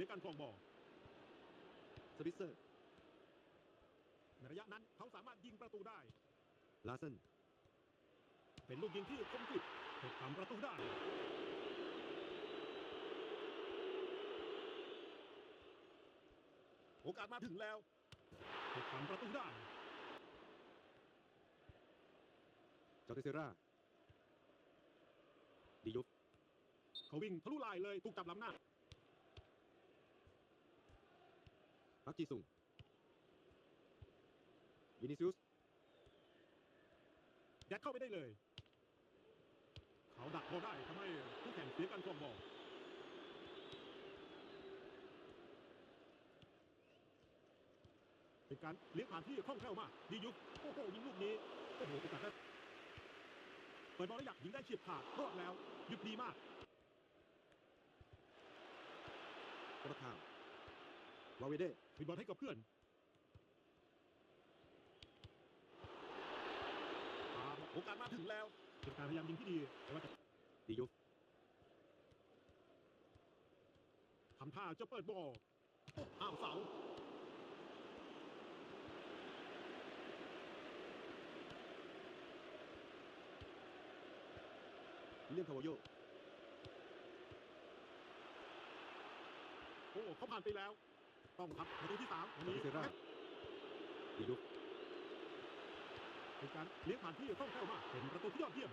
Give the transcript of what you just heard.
สียการครองบอลสปิเซอร์ในระยะนั้นเขาสามารถยิงประตูได้ลาเซนเป็นลูกยิงที่คมกริบเก็บทำประตูได้โอกาสมาถึงแล้วเก็บทำประตูได้จอร์เตเซราดิยุฟเขาวิ่งทะลุลายเลยถูกจับล้ำหน้า พักจีซุงวินิซิอุสยัดเข้าไปได้เลย เขาดักพอได้ทำให้ผู้แข่งเสียการครองบอลเป็นการเลี้ยงผ่านที่คล่องแคล่วมากดียุคโอ้โหยิงลูกนี้โอ้โหโอกาสได้เปิดบอลแล้วอยากยิงได้เฉียบขาดรอดแล้ว ยุดดีมากกระทาม วาเวเดคืนบอลให้กับเพื่อนโอกาสมาถึงแล้วเป็นการพยายามยิงที่ดีแต่ว่าดิยุฟทำท่าจะเปิดบอลอ้าวเสาเลียมคาวาโยโอ้เขาผ่านไปแล้ว ต้องทับประตูที่สามวันจอร์นี้เตเซราดิยุฟเป็นการเลี้ยงผ่านที่คล่องแคล่วมากเป็นประตูที่ยอดเยี่ยม